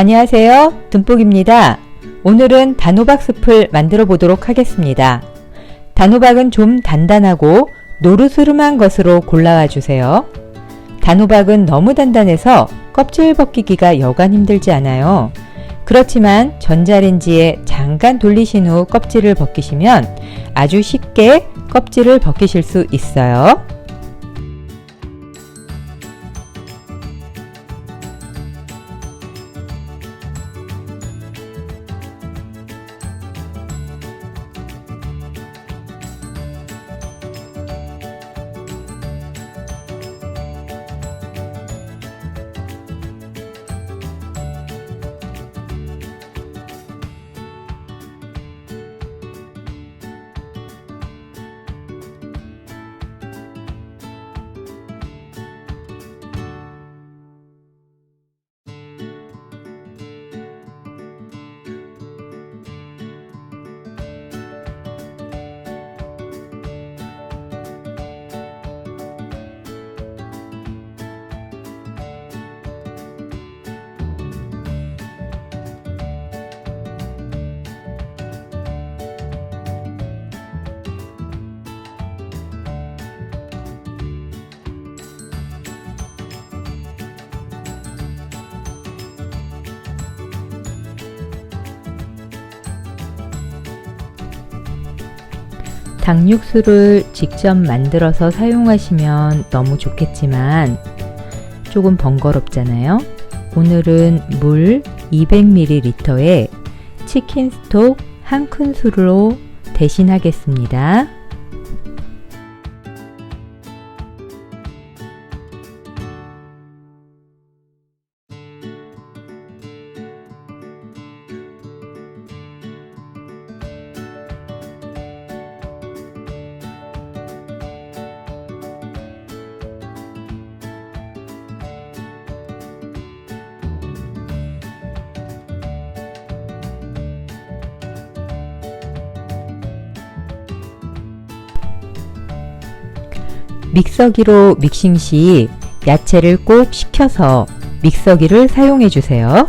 안녕하세요. 듬뿍입니다. 오늘은 단호박 숲을 만들어 보도록 하겠습니다. 단호박은 좀 단단하고 노르스름한 것으로 골라와 주세요. 단호박은 너무 단단해서 껍질 벗기기가 여간 힘들지 않아요. 그렇지만 전자레인지에 잠깐 돌리신 후 껍질을 벗기시면 아주 쉽게 껍질을 벗기실 수 있어요. 닭육수를 직접 만들어서 사용하시면 너무 좋겠지만 조금 번거롭잖아요. 오늘은 물 200ml에 치킨 스톡 한 큰술로 대신하겠습니다. 믹서기로 믹싱 시 야채를 꼭 식혀서 믹서기를 사용해 주세요.